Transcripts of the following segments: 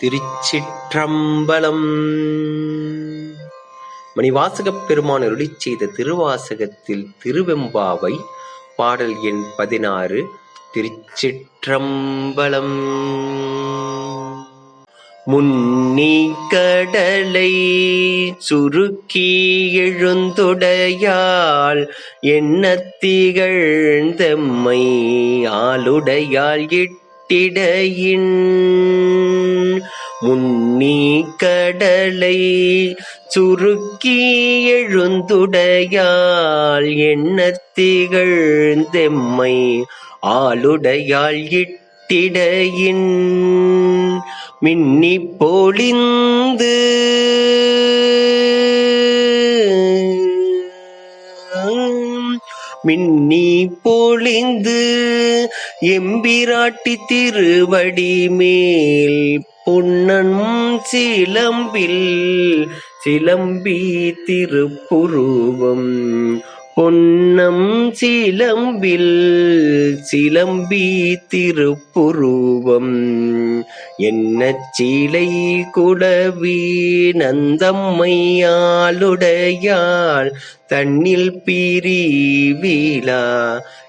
திருச்சிற்றம்பலம். மணிவாசகப் பெருமான் அருளிச் செய்த திருவாசகத்தில் திருவெம்பாவை பாடல் எண் பதினாறு திருச்சிற்றம்பலம். முன்னி கடலை சுருக்கி எழுந்துடையாள் எண்ணத்திகழ்ந்தெம்மை ஆளுடையாள் இட்டிடையின் முன்னீ கடலை சுருக்கி எழுந்துடையாள் எண்ணத்திகழ்ந்தெம்மை ஆளுடையாள் இட்டிடையின் மின்னி பொழிந்து மின்னி பொழிந்து எம்பிராட்டி திருவடி மேல் பொன்னன் சிலம்பில் சிலம்பி திருப்புருவம். பொன்னம் சிலம்பில் சிலம்பி திருப்புருவம் என்ன சீலை குடவி நந்தம்மையாளுடையாள் தன்னில் பிரிவிழா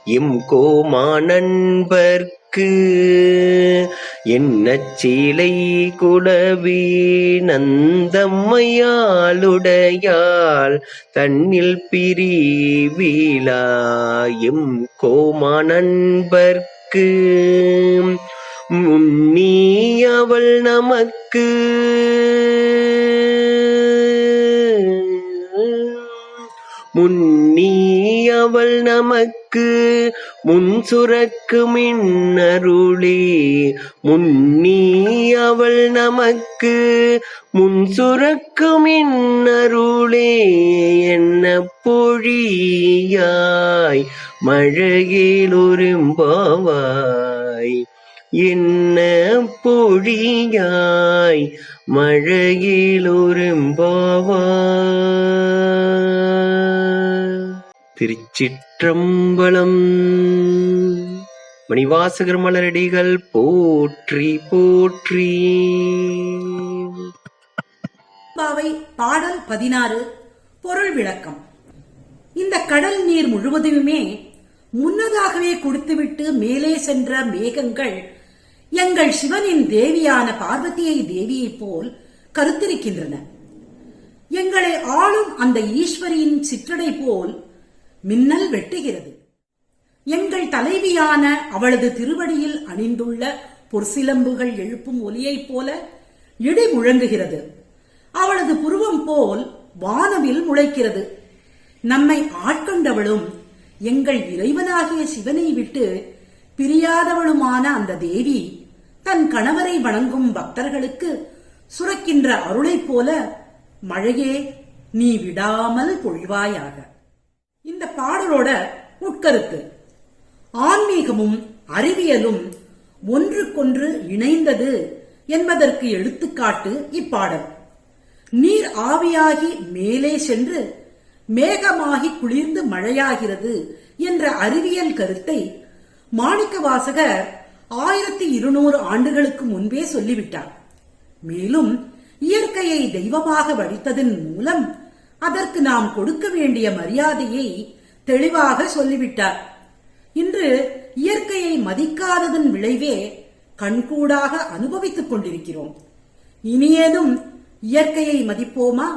இம் கோமா நண்பர்க்கு என்ன சீலை குடவி நந்தம்மையாளுடையாள்? தன்னில் பிரிவிழா கோமா நண்பர்க்கு முன்னி அவள் நமக்கு முன்னீ அவள் நமக்கு முன் சுரக்கு மின்னருளே முன்னீ அவள் நமக்கு முன் சுரக்கு மின்னருளே என்ன பொழியாய் மழையில் உரும்பாவாய். என்ன பொழியாய் மழையில் உரும்பாவாய். திருச்சிற்றம்பலம் மணிவாசகர் மலரடிகள் போற்றி போற்றி. பாடல் பதினாறு பொருள் விளக்கம். இந்த கடல் நீர் முழுவதுமே முன்னதாகவே கொடுத்துவிட்டு மேலே சென்ற மேகங்கள் எங்கள் சிவனின் தேவியான பார்வதியை தேவியைப் போல் கருத்திருக்கின்றன. எங்களை ஆளும் அந்த ஈஸ்வரியின் சிற்றடை போல் மின்னல் வெட்டுகிறது. எங்கள் தலைவியான அவளது திருவடியில் அணிந்துள்ள பொற்சிலம்புகள் எழுப்பும் ஒலியைப் போல இடி முழங்குகிறது. அவளது புருவம் போல் வானவில் முளைக்கிறது. நம்மை ஆட்கொண்டவளும் எங்கள் இறைவனாகிய சிவனை விட்டு பிரியாதவளுமான அந்த தேவி தன் கணவரை வணங்கும் பக்தர்களுக்கு சுரக்கின்ற அருளைப் போல மழையே நீ விடாமல் பொழிவாயாக. இந்த பாடலோட உட்கருத்து. ஆன்மீகமும் அறிவியலும் ஒன்றுக்கொன்று இணைந்தது என்பதற்கு எடுத்துக்காட்டு இப்பாடல். நீர் ஆவியாகி மேலே சென்று மேகமாகி குளிர்ந்து மழையாகிறது என்ற அறிவியல் கருத்தை மாணிக்க வாசகர் ஆயிரத்தி இருநூறு ஆண்டுகளுக்கு முன்பே சொல்லிவிட்டார். மேலும் இயற்கையை தெய்வமாக வடித்ததன் மூலம் அதற்கு நாம் கொடுக்க வேண்டிய மரியாதையை தெளிவாக சொல்லிவிட்டார். இன்று இயற்கையை மதிக்காததன் விளைவே கண்கூடாக அனுபவித்துக் கொண்டிருக்கிறோம். இனியேதும் இயற்கையை மதிப்போமா?